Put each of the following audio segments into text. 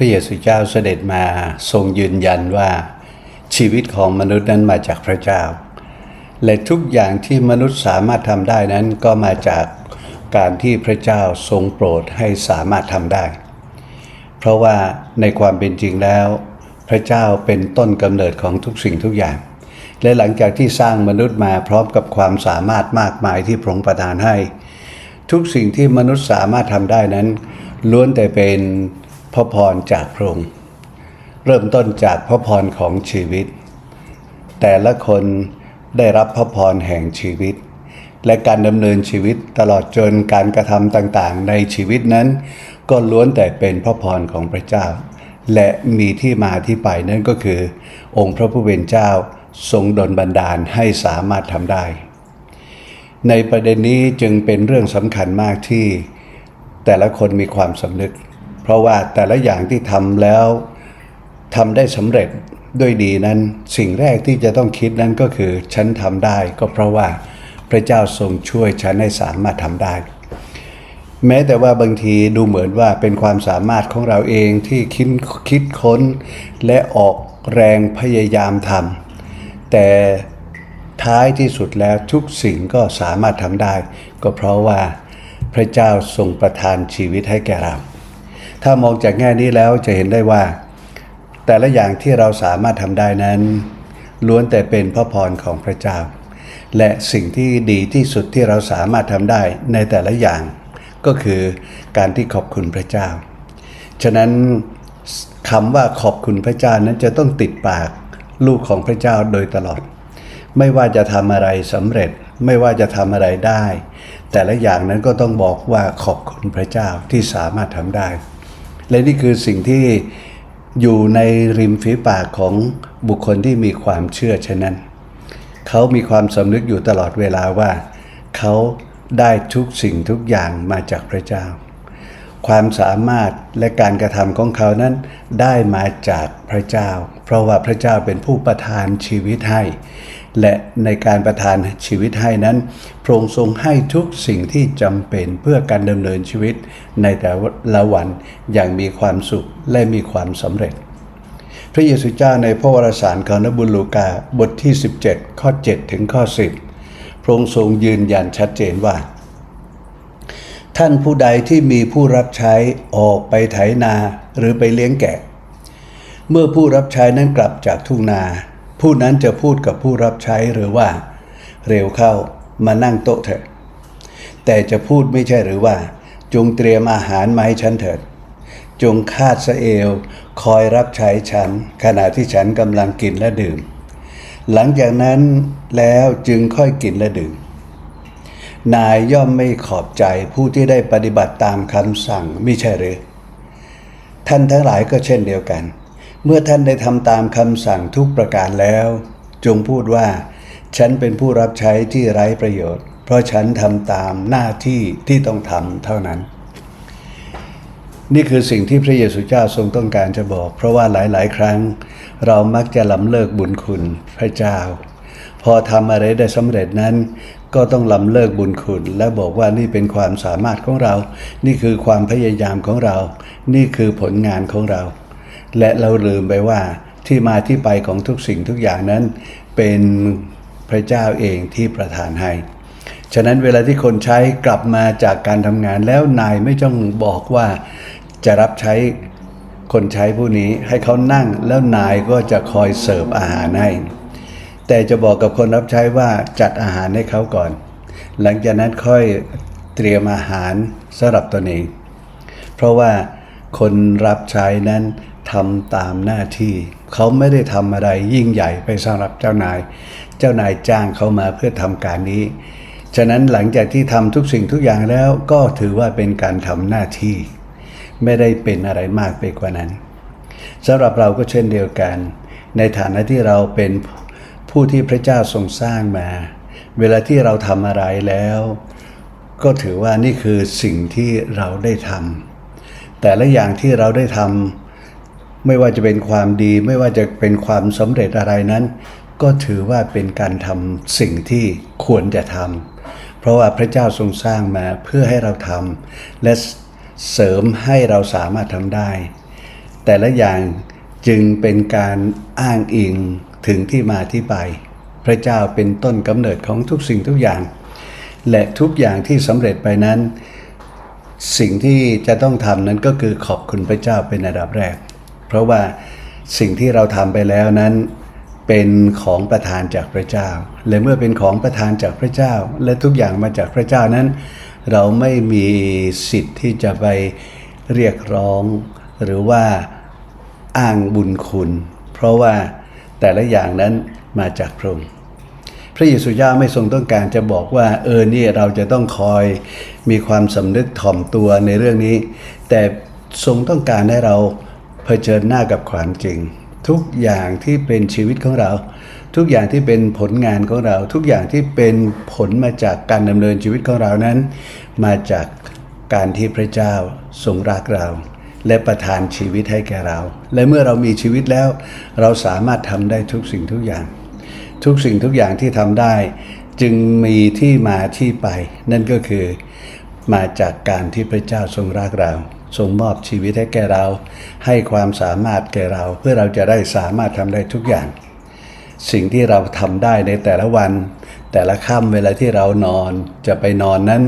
ระเยซูเจ้าเสด็จมาทรงยืนยันว่า ชีวิตของมนุษย์นั้นมาจากพระเจ้า และทุกอย่างที่มนุษย์สามารถทำได้นั้นก็มาจากการที่พระเจ้าทรงโปรดให้สามารถทำได้ เพราะว่าในความเป็นจริงแล้ว พระเจ้าเป็นต้นกำเนิดของทุกสิ่งทุกอย่าง และหลังจากที่สร้างมนุษย์มาพร้อมกับความสามารถมากมายที่พระองค์ประทานให้ ทุกสิ่งที่มนุษย์สามารถทำได้นั้น ล้วนแต่เป็น พระพรจากพระองค์เริ่มต้นจากพระพรของชีวิต แต่ละคนได้รับพระพรแห่งชีวิต และการดำเนินชีวิตตลอดจนการกระทำต่างๆ ในชีวิตนั้น ก็ล้วนแต่เป็นพระพรของพระเจ้า และมีที่มาที่ไปนั่นก็คือ องค์พระผู้เป็นเจ้าทรงดลบันดาลให้สามารถทำได้ ในประเด็นนี้จึงเป็นเรื่องสำคัญมากที่ แต่ละคนมีความสำนึก ราะว่าแต่ละอย่างที่ทำแล้วทำได้สำเร็จด้วยดีนั้น สิ่งแรกที่จะต้องคิดนั้นก็คือฉันทำได้ก็เพราะว่าพระเจ้าทรงช่วยฉันให้สามารถทำได้ แม้แต่ว่าบางทีดูเหมือนว่าเป็นความสามารถของเราเองที่คิดคิดค้น และออกแรงพยายามทำแต่ท้ายที่สุดแล้วทุกสิ่งก็สามารถทำได้ ก็เพราะว่าพระเจ้าทรงประทานชีวิตให้แก่เรา ถ้ามองจากแง่นี้แล้วจะเห็นได้ว่า แต่ละอย่างที่เราสามารถทำได้นั้นล้วนแต่เป็นพระพรของพระเจ้า และสิ่งที่ดีที่สุดที่เราสามารถทำได้ในแต่ละอย่าง ก็คือการที่ขอบคุณพระเจ้า ฉะนั้นคำว่าขอบคุณพระเจ้านั้นจะต้องติดปากลูกของพระเจ้าโดยตลอด ไม่ว่าจะทำอะไรสำเร็จไม่ว่าจะทำอะไรได้ แต่ละอย่างนั้นก็ต้องบอกว่าขอบคุณพระเจ้าที่สามารถทำได้ และนี่คือสิ่งที่อยู่ในริมฝีปากของบุคคลที่มีความเชื่อฉะนั้น เขามีความสำนึกอยู่ตลอดเวลาว่า เขาได้ทุกสิ่งทุกอย่างมาจากพระเจ้า ความสามารถและการกระทำของเขานั้นได้มาจากพระเจ้า เพราะว่าพระเจ้าเป็นผู้ประทานชีวิตให้ และในการประทานชีวิตให้นั้น พระองค์ทรงให้ทุกสิ่งที่จำเป็นเพื่อการดำเนินชีวิตในแต่ละวันอย่างมีความสุขและมีความสำเร็จ พระเยซูเจ้าในพระวรสารของนบุลูกาบทที่ 17 ข้อ 7 ถึงข้อ 10 พระองค์ทรงยืนยันชัดเจนว่า ท่านผู้ใดที่มีผู้รับใช้ออกไปไถนาหรือไปเลี้ยงแกะ เมื่อผู้รับใช้นั้นกลับจากทุ่งนา ผู้นั้นจะพูดกับผู้รับใช้หรือว่า เร็วเข้ามานั่งโต๊ะเถิดแต่จะพูดไม่ใช่หรือว่า จงเตรียมอาหารมาให้ฉันเถิด จงคาดสะเอว คอยรับใช้ฉัน ขณะที่ฉันกำลังกินและดื่ม หลังจากนั้นแล้วจึงค่อยกินและดื่มนายย่อมไม่ขอบใจผู้ที่ได้ปฏิบัติตามคำสั่งไม่ใช่หรือ ท่านทั้งหลายก็เช่นเดียวกัน เมื่อท่านได้ทำตามคำสั่งทุกประการแล้ว จงพูดว่า ฉันเป็นผู้รับใช้ที่ไร้ประโยชน์ เพราะฉันทำตามหน้าที่ที่ต้องทำเท่านั้น นี่คือสิ่งที่พระเยซูเจ้าทรงต้องการจะบอก เพราะว่าหลาย ๆ ครั้ง เรามักจะล้ำเลิกบุญคุณพระเจ้า พอทำอะไรได้สำเร็จนั้นก็ต้องล้ำเลิกบุญคุณ และบอกว่านี่เป็นความสามารถของเรา นี่คือความพยายามของเรา นี่คือผลงานของเรา และเราลืมไปว่าที่มาที่ไปของทุกสิ่งทุกอย่างนั้น เป็นพระเจ้าเองที่ประทานให้ ฉะนั้นเวลาที่คนใช้กลับมาจากการทำงานแล้วนายไม่ต้องบอกว่าจะรับใช้คนใช้ผู้นี้ให้เขานั่งแล้วนายก็จะคอยเสิร์ฟอาหารให้แต่จะบอกกับคนรับใช้ว่าจัดอาหารให้เขาก่อน หลังจากนั้นค่อยเตรียมอาหารสำหรับตนเอง เพราะว่าคนรับใช้นั้น ทำตามหน้าที่ เขาไม่ได้ทำอะไรยิ่งใหญ่ไปสำหรับเจ้านาย เจ้านายจ้างเขามาเพื่อทำการนี้ ฉะนั้นหลังจากที่ทำทุกสิ่งทุกอย่างแล้วก็ถือว่าเป็นการทำหน้าที่ ไม่ได้เป็นอะไรมากไปกว่านั้นสำหรับเราก็เช่นเดียวกัน ในฐานะที่เราเป็นผู้ที่พระเจ้าทรงสร้างมา เวลาที่เราทำอะไรแล้ว ก็ถือว่านี่คือสิ่งที่เราได้ทำแต่ละอย่างที่เราได้ทำ ไม่ว่าจะเป็นความดี ไม่ว่าจะเป็นความสำเร็จอะไรนั้น ก็ถือว่าเป็นการทำสิ่งที่ควรจะทำเพราะว่าพระเจ้าทรงสร้างมาเพื่อให้เราทำและเสริมให้เราสามารถทำได้ แต่ละอย่างจึงเป็นการอ้างอิงถึงที่มาที่ไป พระเจ้าเป็นต้นกำเนิดของทุกสิ่งทุกอย่าง และทุกอย่างที่สำเร็จไปนั้น สิ่งที่จะต้องทำนั้นก็คือขอบคุณพระเจ้าเป็นอันดับแรก เพราะว่าสิ่งที่เราทำไปแล้วนั้นเป็นของประทานจากพระเจ้า และเมื่อเป็นของประทานจากพระเจ้า และทุกอย่างมาจากพระเจ้านั้น เราไม่มีสิทธิ์ที่จะไปเรียกร้อง หรือว่าอ้างบุญคุณ เพราะว่าแต่ละอย่างนั้นมาจากพระองค์พระเยซูเจ้าไม่ทรงต้องการจะบอกว่า เออนี่เราจะต้องคอยมีความสำนึกถ่อมตัวในเรื่องนี้ แต่ทรงต้องการให้เรา เผชิญหน้ากับความจริง ทุกอย่างที่เป็นชีวิตของเรา ทุกอย่างที่เป็นผลงานของเรา ทุกอย่างที่เป็นผลมาจากการดำเนินชีวิตของเรานั้น มาจากการที่พระเจ้าทรงรักเรา และประทานชีวิตให้แก่เรา และเมื่อเรามีชีวิตแล้ว เราสามารถทำได้ทุกสิ่งทุกอย่าง ทุกสิ่งทุกอย่างที่ทำได้ จึงมีที่มาที่ไป นั่นก็คือมาจากการที่พระเจ้าทรงรักเรา ทรงมอบชีวิตให้แก่เรา ให้ความสามารถแก่เรา เพื่อเราจะได้สามารถทำได้ทุกอย่าง สิ่งที่เราทำได้ในแต่ละวัน แต่ละค่ำเวลาที่เรานอนจะไปนอนนั้น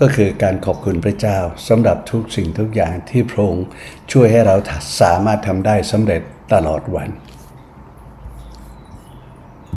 ก็คือการขอบคุณพระเจ้าสำหรับทุกสิ่งทุกอย่างที่พระองค์ช่วยให้เราสามารถทำได้สำเร็จตลอดวัน